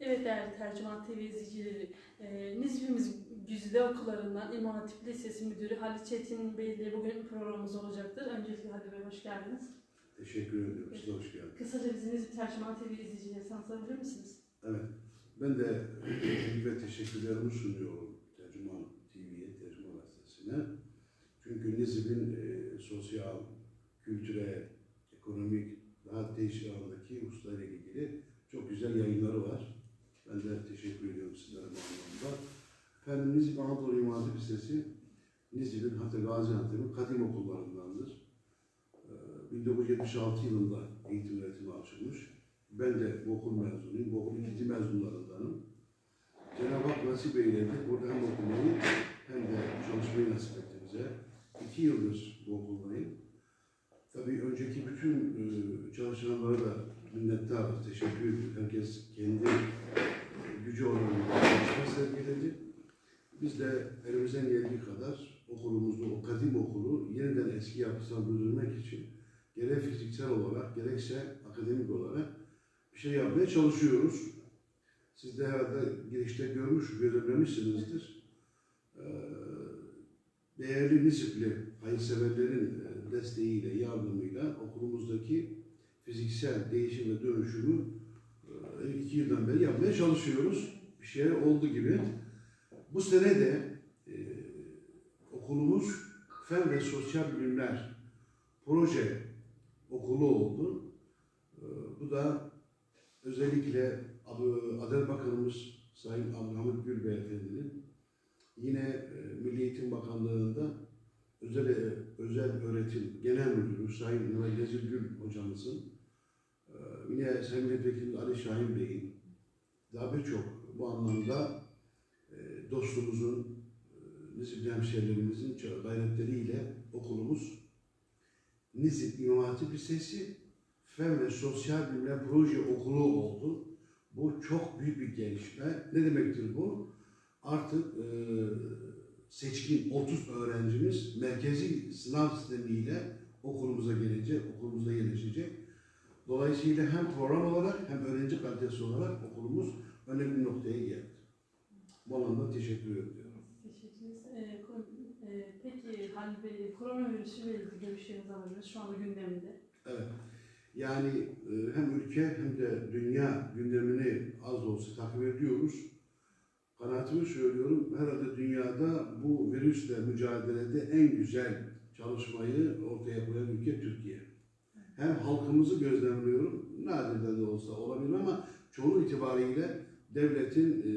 Evet değerli Tercüman TV izleyicileri, e, Nizip'imiz Güzide Okullarından İmam Hatip Lisesi Müdürü Halit Çetin Bey ile bugün programımız olacaktır. Öncelikle Halit Bey hoş geldiniz. Teşekkür ediyorum. Size hoş geldiniz. Kısaca bizi Tercüman TV izleyicileri tanıtabilir misiniz? Evet. Ben de ve teşekkürlerimi sunuyorum Tercüman TV'ye, Tercüman Gazetesi'ne. Çünkü Nizip'in e, sosyal, kültürel, ekonomik, daha değişik alandaki hususlarla ilgili çok güzel yayınları var. Ben de teşekkür ediyorum sizlere bu anlamda. Efendim Nizip Anadolu İmam Hatip Lisesi, Nizip'in hatta Gaziantep'in kadim okullarındandır. Ee, 1976 yılında eğitim öğretimi açılmış. Ben de bu okul mezunuyum. Bu okulun ikinci mezunlarındanım. Cenab-ı Hak nasip eyledi. Burada hem okumayı hem de çalışmayı nasip etti bize. İki yıldır bu okuldayım. Tabii önceki bütün e, çalışanlara da minnettarız, teşekkür ediyorum. Herkes kendi gücü oranında çalışma sergiledi. Biz de elimizden geldiği kadar okulumuzu, o kadim okulu yeniden eski yapısına döndürmek için gerek fiziksel olarak gerekse akademik olarak bir şey yapmaya çalışıyoruz. Siz de herhalde girişte görmüş, gözlemlemişsinizdir. Ee, değerli Nisipli hayırseverlerin e, desteğiyle, yardımıyla okulumuzdaki fiziksel değişim ve dönüşümü iki yıldan beri yapmaya çalışıyoruz. Bir şey oldu gibi. Bu sene de e, okulumuz Fen ve Sosyal Bilimler proje okulu oldu. E, bu da özellikle Ad- Adalet Bakanımız Sayın Abdülhamit Gül Beyefendi'nin yine e, Milli Eğitim Bakanlığı'nda özel, özel öğretim genel müdürü Sayın Gezir Gül hocamızın e, yine Sayın Milletvekili Ali Şahin Bey'in daha birçok bu anlamda e, dostumuzun, e, Nizipli hemşehrilerimizin gayretleriyle okulumuz Nizip İmam Hatip Lisesi Fen ve Sosyal Bilimler Proje Okulu oldu. Bu çok büyük bir gelişme. Ne demektir bu? Artık e, seçkin 30 öğrencimiz merkezi sınav sistemiyle okulumuza gelecek, okulumuza yerleşecek. Dolayısıyla hem program olarak hem öğrenci kalitesi olarak okulumuz önemli bir noktaya geldi. Bu anlamda teşekkür ediyorum. Teşekkür ederiz. E, ko- e, peki Halit Bey, koronavirüsü ile ilgili görüşlerinizi alabiliriz şu anda gündeminde. Evet. Yani e, hem ülke hem de dünya gündemini az da olsa takip ediyoruz. Kanaatimi söylüyorum, herhalde dünyada bu virüsle mücadelede en güzel çalışmayı ortaya koyan ülke Türkiye. Hem halkımızı gözlemliyorum, nadirden de olsa olabilir ama çoğu itibariyle devletin e,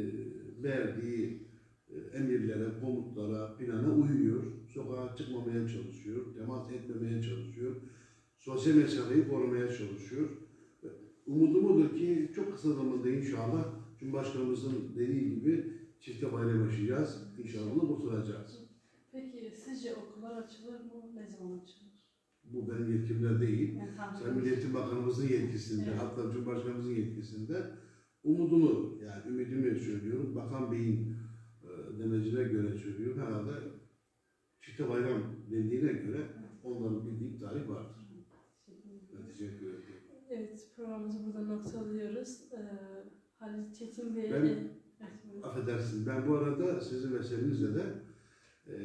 verdiği e, emirlere, komutlara, plana uyuyor. Sokağa çıkmamaya çalışıyor, temas etmemeye çalışıyor sosyal mesafeyi korumaya çalışıyor. Umudum odur ki çok kısa zamanda inşallah Cumhurbaşkanımızın dediği gibi çifte bayram yaşayacağız. İnşallah kurtulacağız. Peki sizce okullar açılır mı? Ne zaman açılır? Bu benim yetkimde değil. Yani Sayın Milli Eğitim Bakanımızın yetkisinde, Evet. hatta Cumhurbaşkanımızın yetkisinde. Umudumu, yani ümidimi söylüyorum. Bakan Bey'in e, demecine göre söylüyorum. Herhalde çifte bayram dendiğine göre onların bildiği tarih vardır. Ben teşekkür ederim. Evet, programımızı burada noktalıyoruz. Ee, Halil Çetin Bey... Ben- Evet. Affedersiniz. Ben bu arada sizin vesilenizle de e,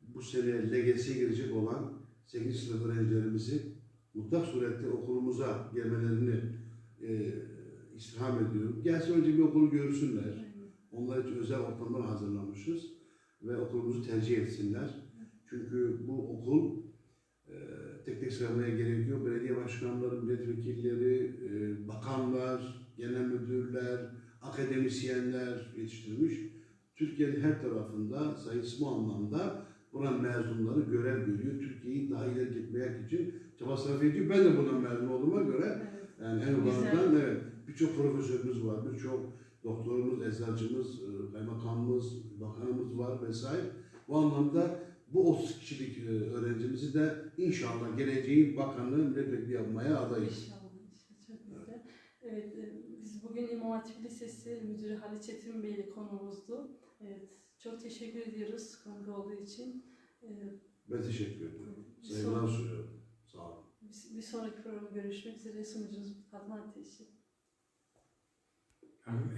bu sene LGS'ye girecek olan 8. sınıf öğrencilerimizi mutlak surette okulumuza gelmelerini e, istirham ediyorum. Gelsin önce bir okulu görsünler. Onlar için özel ortamlar hazırlamışız ve okulumuzu tercih etsinler. Çünkü bu okul e, tek tek sıramaya gerek yok. Belediye başkanları, milletvekilleri, e, bakanlar, genel müdürler, akademisyenler yetiştirmiş. Türkiye'nin her tarafında sayısı bu anlamda buranın mezunları görev görüyor. Türkiye'yi daha ileri gitmek için çaba sarf ediyor. Ben de bundan mezun olduğuma göre yani en uzaktan evet birçok profesörümüz var, birçok doktorumuz, eczacımız, e, kaymakamımız, bakanımız var vesaire. Bu anlamda bu 30 kişilik e, öğrencimizi de inşallah geleceğin bakanlığı milletvekili yapmaya adayız. İnşallah, inşallah. Çok güzel. Evet, e, biz bugün İmam Hatip Lisesi Müdürü Halil Çetin Bey ile konuğumuzdu. Evet, çok teşekkür ediyoruz konuk olduğu için. Ben teşekkür ediyorum. Saygılar sunuyorum. Sağ olun. bir, bir sonraki programda görüşmek üzere. Sunucunuz Fatma Ateşi. Yani